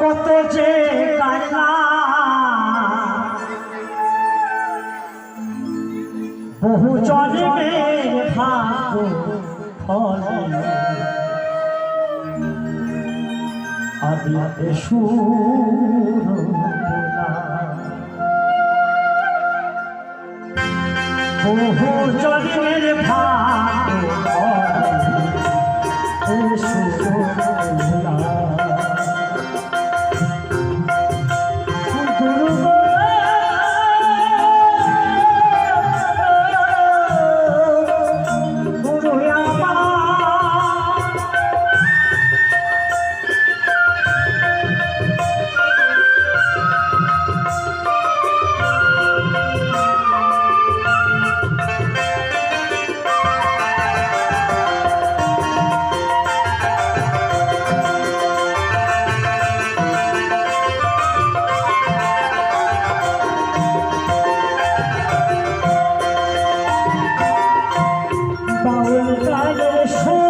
কত যে বহু জন্মের ভাগ ফল। আমি সুর বহু 把我的到山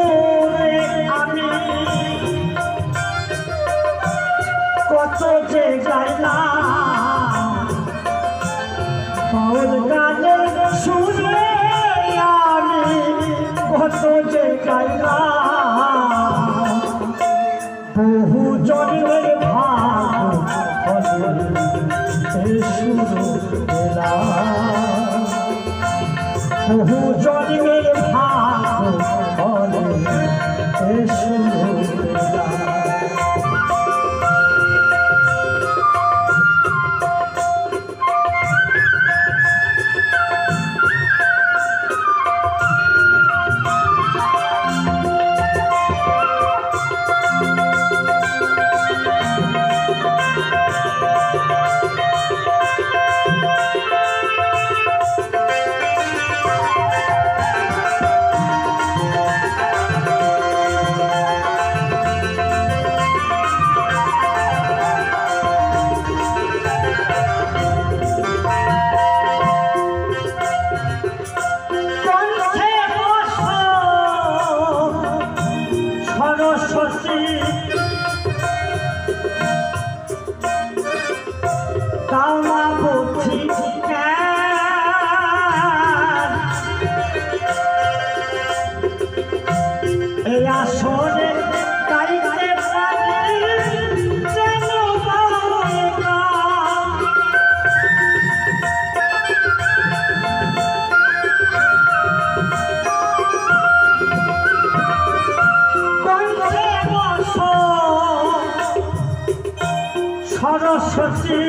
সরস্বতী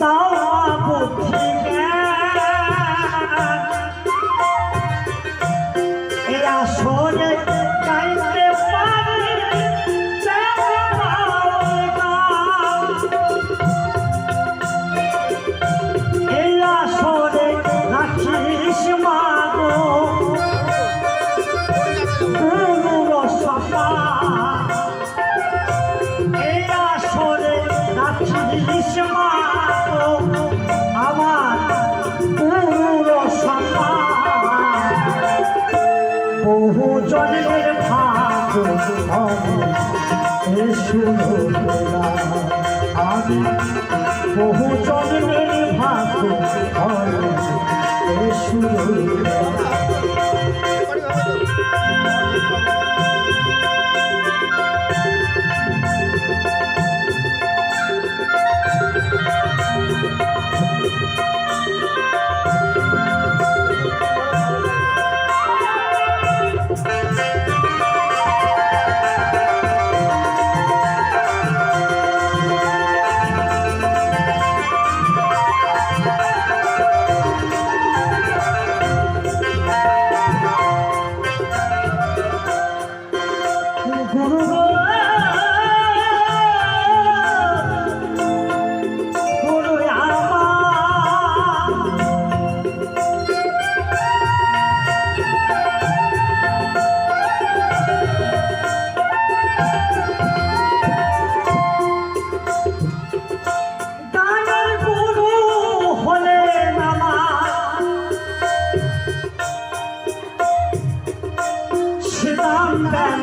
দাওয়া বুদ্ধি এরা শোনে আমি বহু জন্মের ভাগ্য শুরু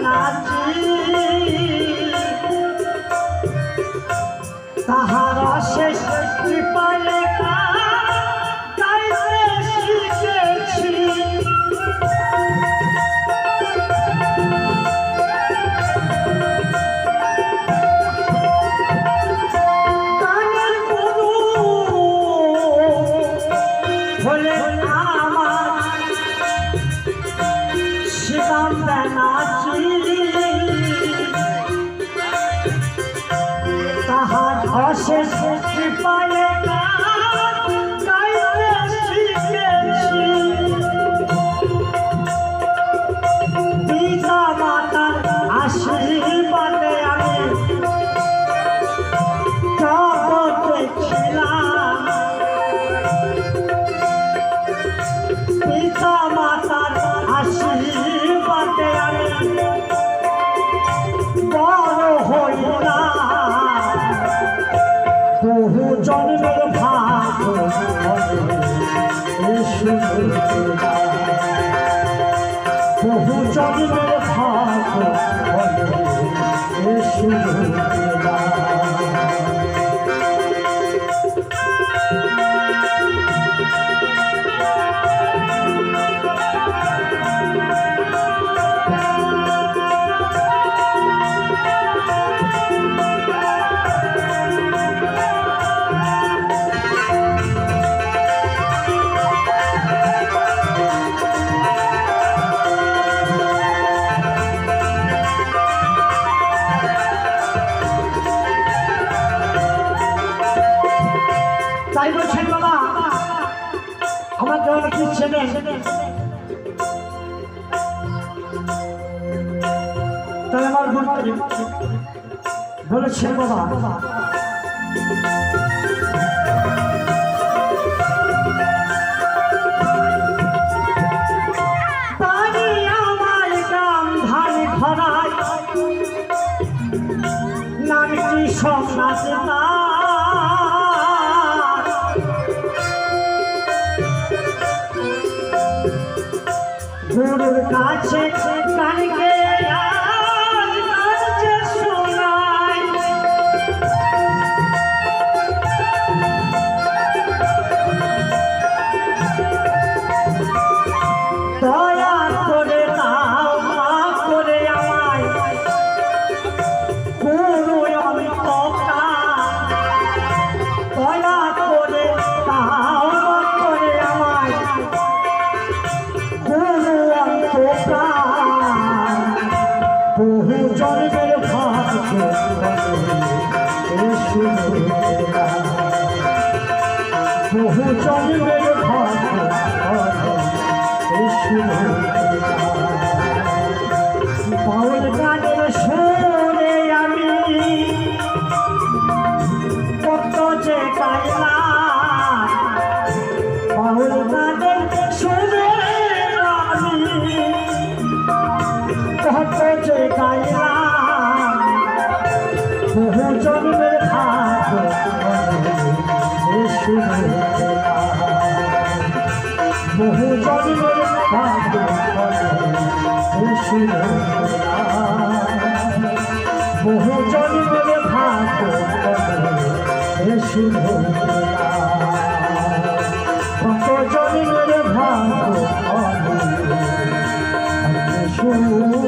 না Sister. আমার বাবা বহু জন্মের ভাগ্য বহু জন্মের ভাগ্য শুধু কত জন্মের ভাগ্য শুধু